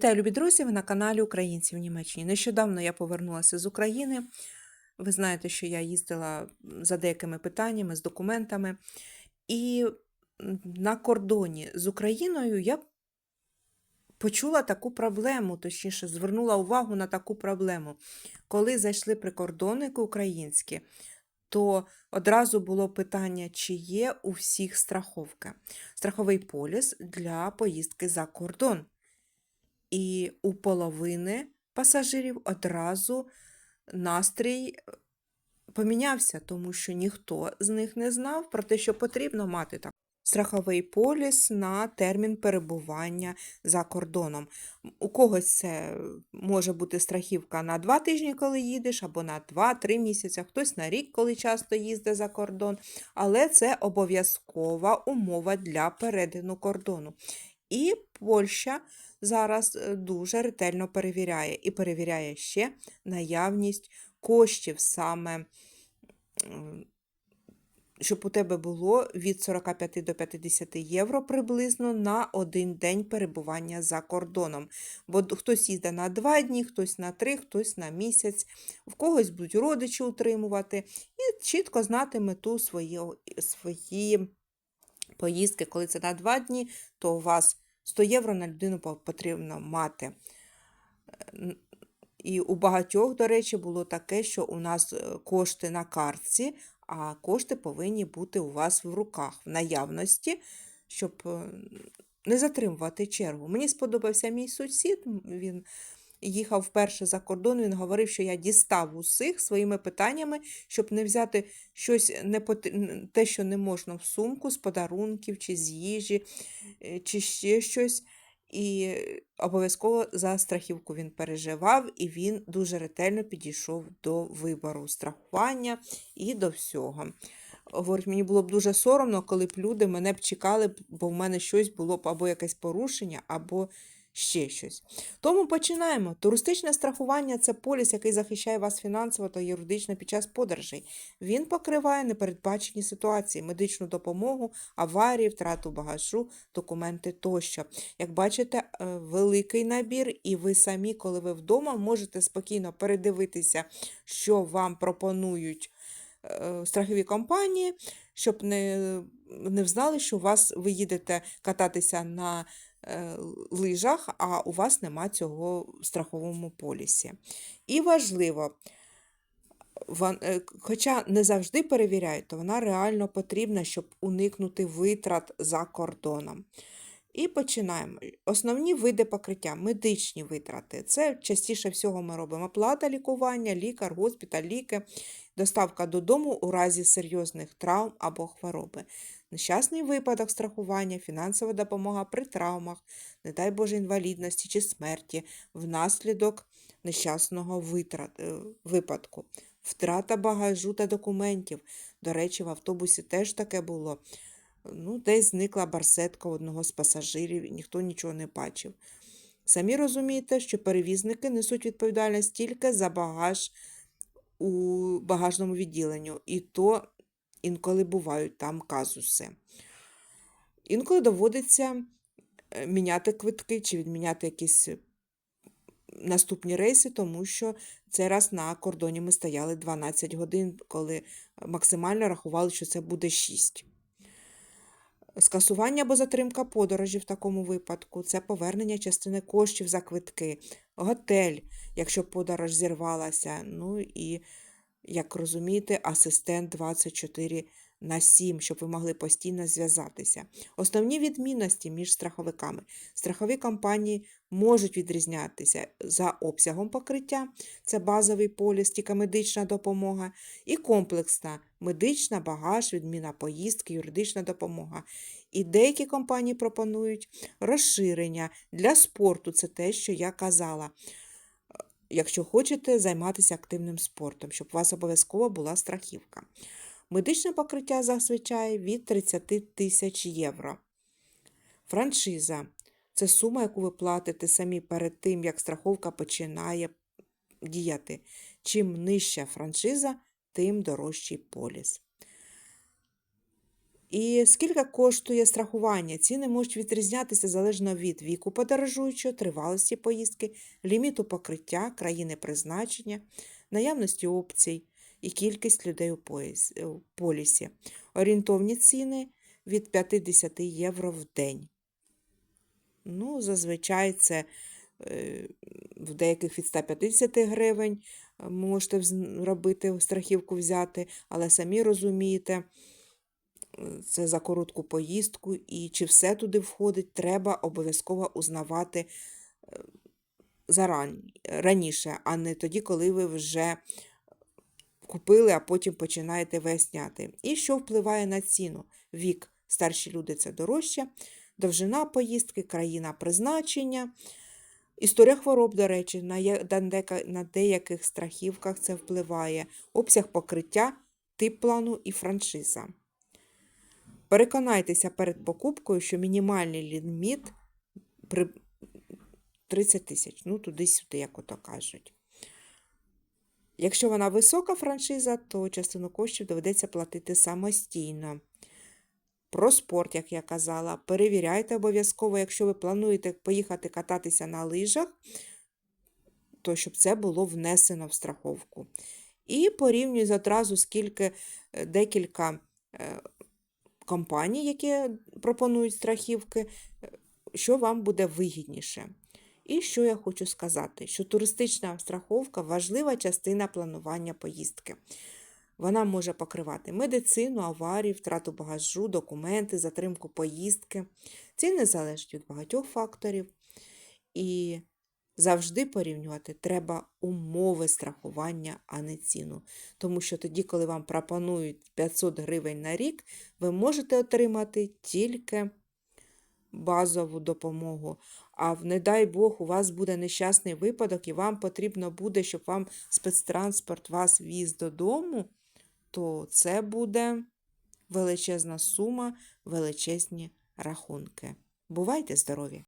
Вітаю, любі друзі! Ви на каналі Українці в Німеччині. Нещодавно я повернулася з України. Ви знаєте, що я їздила за деякими питаннями, з документами. І на кордоні з Україною я почула таку проблему, точніше, звернула увагу на таку проблему. Коли зайшли прикордонники українські, то одразу було питання, чи є у всіх страховка. Страховий поліс для поїздки за кордон. І у половини пасажирів одразу настрій е, помінявся, тому що ніхто з них не знав про те, що потрібно мати так. Страховий поліс на термін перебування за кордоном. У когось це може бути страхівка на два тижні, коли їдеш, або на 2-3 місяці, хтось на рік, коли часто їздить за кордон, але це обов'язкова умова для перетину кордону. І Польща зараз е, дуже ретельно перевіряє і перевіряє ще наявність коштів саме, щоб у тебе було від 45 до 50 євро приблизно на один день перебування за кордоном. Бо хтось їздить на два дні, хтось на три, хтось на місяць, в когось будуть родичі утримувати, і чітко знати мету свої, свої поїздки. Коли це на два дні, то у вас 100 євро на людину потрібно мати. І у багатьох, до речі, було таке, що у нас е, кошти на картці, а кошти повинні бути у вас в руках, в наявності, щоб е, не затримувати чергу. Мені сподобався мій сусід, він їхав вперше за кордон, він говорив, що я дістав усіх своїми питаннями, щоб не взяти щось не пот- те, що не можна в сумку з подарунків чи з їжі, е, чи ще щось. І обов'язково за страхівку він переживав, і він дуже ретельно підійшов до вибору страхування і до всього. Говорить, мені було б дуже соромно, коли б люди мене б чекали, бо в мене щось було б або якесь порушення, або ще щось. Тому починаємо. Туристичне страхування це поліс, який захищає вас фінансово та юридично під час подорожей. Він покриває непередбачені ситуації, медичну допомогу, аварії, втрату багажу, документи тощо. Як бачите, е, великий набір, і ви самі, коли ви вдома, можете спокійно передивитися, що вам пропонують е, страхові компанії, щоб не, не знали, що вас ви їдете кататися на лижах, а у вас нема цього в страховому полісі. І важливо, е, хоча не завжди перевіряють, то вона реально потрібна, щоб уникнути витрат за кордоном. І починаємо. Основні види покриття, медичні витрати. Це частіше всього ми робимо плата лікування, лікар, госпіталь, ліки, доставка додому у разі серйозних травм або хвороби. Нещасний випадок страхування, фінансова допомога при травмах, не дай Боже інвалідності чи смерті внаслідок нещасного витрат, е, випадку, втрата багажу та документів. До речі, в автобусі теж таке було. Ну, десь зникла барсетка одного з пасажирів, і ніхто нічого не бачив. Самі розумієте, що перевізники несуть відповідальність тільки за багаж у багажному відділенні, і то інколи бувають там казуси. Інколи доводиться е, міняти квитки чи відміняти якісь е, наступні рейси, тому що цей раз на кордоні ми стояли 12 годин, коли максимально рахували, що це буде 6. Скасування або затримка подорожі в такому випадку це повернення частини коштів за квитки, готель, якщо подорож зірвалася. Ну і, як розумієте, асистент 24 на 7, щоб ви могли постійно зв'язатися. Основні відмінності між страховиками. Страхові компанії можуть відрізнятися за обсягом покриття, це базовий поліс, тільки медична допомога, і комплексна медична, багаж, відміна поїздки, юридична допомога. І деякі компанії пропонують розширення для спорту, це те, що я казала. Якщо хочете займатися активним спортом, щоб у вас обов'язково була страхівка. Медичне покриття зазвичай від 30 тисяч євро. Франшиза це сума, яку ви платите самі перед тим, як страховка починає діяти. Чим нижча франшиза, тим дорожчий поліс. І скільки коштує страхування? Ціни можуть відрізнятися залежно від віку подорожуючого, тривалості поїздки, ліміту покриття, країни призначення, наявності опцій і кількість людей у у полісі. Орієнтовні ціни від 50 євро в день. Ну, зазвичай це е, в деяких від 150 гривень е, можете робити страхівку взяти, але самі розумієте, е, це за коротку поїздку, і чи все туди входить, треба обов'язково узнавати е, заран... раніше, а не тоді, коли ви вже купили, а потім починаєте виясняти. І що впливає на ціну? Вік. Старші люди це дорожче, довжина поїздки, країна призначення. Історія хвороб, до речі, на, деяких страхівках це впливає, обсяг покриття, тип плану і франшиза. Переконайтеся перед покупкою, що мінімальний ліміт при 30 тисяч, ну туди-сюди, як ото кажуть. Якщо вона висока франшиза, то частину коштів доведеться платити самостійно. Про спорт, як я казала, перевіряйте обов'язково, якщо ви плануєте поїхати кататися на лижах, то щоб це було внесено в страховку. І порівнюйте одразу скільки е, декілька е, компаній, які пропонують страхівки, е, що вам буде вигідніше. І що я хочу сказати, що туристична страховка важлива частина планування поїздки. Вона може покривати медицину, аварії, втрату багажу, документи, затримку поїздки. Ціни залежать від багатьох факторів. І завжди порівнювати треба умови страхування, а не ціну. Тому що тоді, коли вам пропонують 500 гривень на рік, ви можете отримати тільки базову допомогу. А не дай Бог, у вас буде нещасний випадок, і вам потрібно буде, щоб вам спецтранспорт вас віз додому, то це буде величезна сума, величезні рахунки. Бувайте здорові!